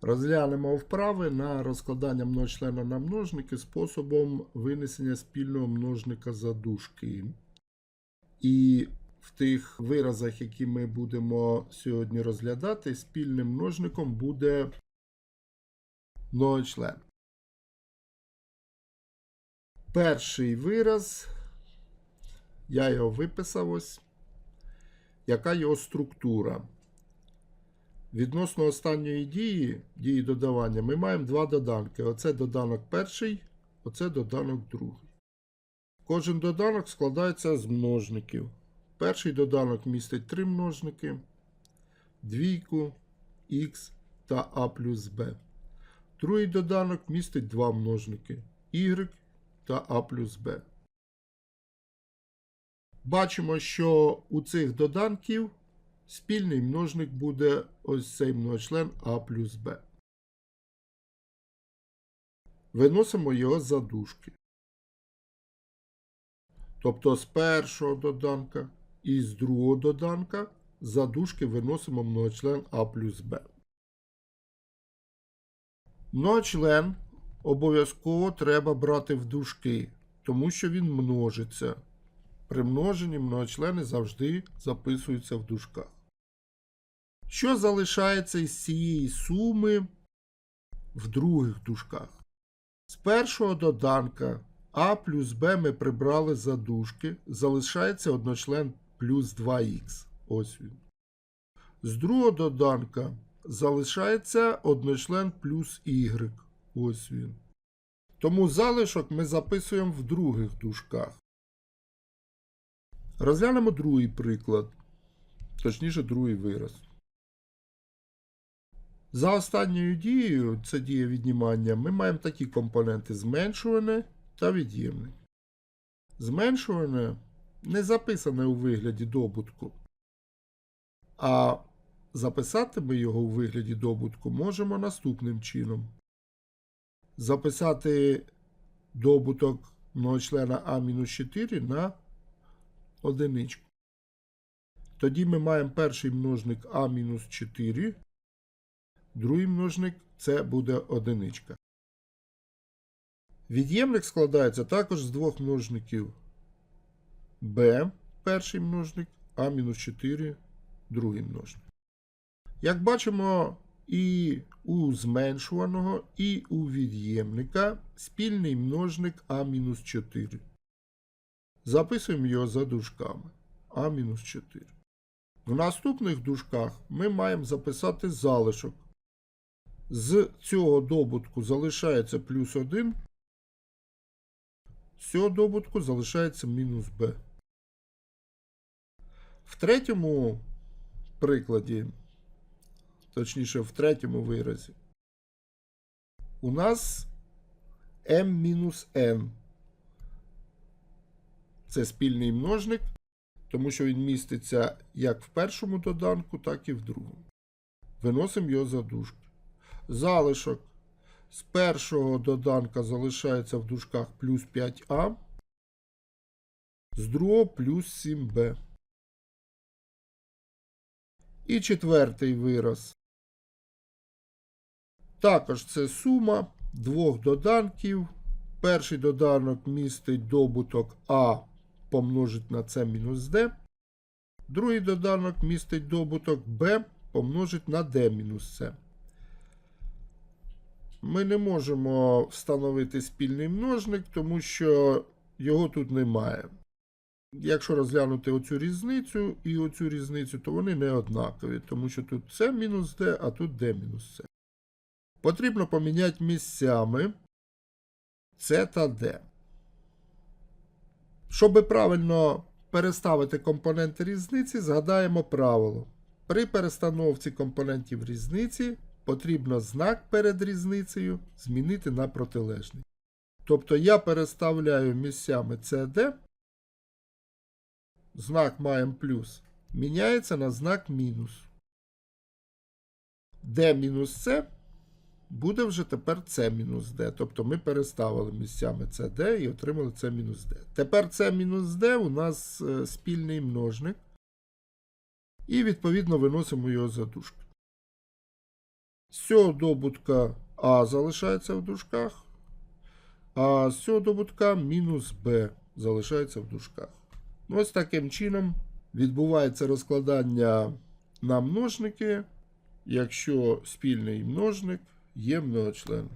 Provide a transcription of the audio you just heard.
Розглянемо вправи на розкладання многочлена на множники способом винесення спільного множника задушки. І в тих виразах, які ми будемо сьогодні розглядати, спільним множником буде многочлен. Перший вираз, я його виписав ось. Яка його структура? Відносно останньої дії, дії додавання, ми маємо два доданки. Оце доданок перший, оце доданок другий. Кожен доданок складається з множників. Перший доданок містить три множники, двійку, х та а плюс b. Другий доданок містить два множники y та а плюс b. Бачимо, що у цих доданків спільний множник буде ось цей многочлен А плюс Б. Виносимо його за дужки. Тобто з першого доданка і з другого доданка за дужки виносимо многочлен А плюс Б. Многочлен обов'язково треба брати в дужки, тому що він множиться. При множенні многочлени завжди записуються в дужках. Що залишається із цієї суми в других дужках? З першого доданка А плюс Б ми прибрали за дужки, залишається одночлен плюс 2х. Ось він. З другого доданка залишається одночлен плюс y. Ось він. Тому залишок ми записуємо в других дужках. Розглянемо другий приклад, точніше, другий вираз. За останньою дією, це дія віднімання, ми маємо такі компоненти зменшуване та від'ємне. Зменшуване не записане у вигляді добутку, а записати ми його у вигляді добутку можемо наступним чином. Записати добуток многочлена А-4 на одиничку. Тоді ми маємо перший множник А-4, другий множник це буде одиничка. Від'ємник складається також з двох множників b, перший множник, А-4, другий множник. Як бачимо, і у зменшуваного, і у від'ємника спільний множник А-4. Записуємо його за дужками А-4. В наступних дужках ми маємо записати залишок. З цього добутку залишається плюс 1. З цього добутку залишається мінус b. В третьому прикладі, точніше, в третьому виразі, у нас m-n. Це спільний множник, тому що він міститься як в першому доданку, так і в другому. Виносимо його за дужки. Залишок з першого доданка залишається в дужках плюс 5а, з другого плюс 7b. І четвертий вираз. Також це сума двох доданків. Перший доданок містить добуток А помножить на С мінус d. Другий доданок містить добуток b помножить на d мінус c. Ми не можемо встановити спільний множник, тому що його тут немає. Якщо розглянути оцю різницю і оцю різницю, то вони не однакові, тому що тут c мінус d, а тут d мінус c. Потрібно поміняти місцями c та d. Щоб правильно переставити компоненти різниці, згадаємо правило. При перестановці компонентів різниці потрібно знак перед різницею змінити на протилежний. Тобто я переставляю місцями CD, знак маємо плюс, міняється на знак мінус. D мінус C буде вже тепер С мінус D. Тобто ми переставили місцями CD і отримали С мінус D. Тепер С мінус D у нас е, спільний множник. І відповідно виносимо його за дужки. З цього добутка А залишається в дужках, а з цього добутка мінус Б залишається в дужках. Ну, Ось таким чином відбувається розкладання на множники, якщо спільний множник є многочленом.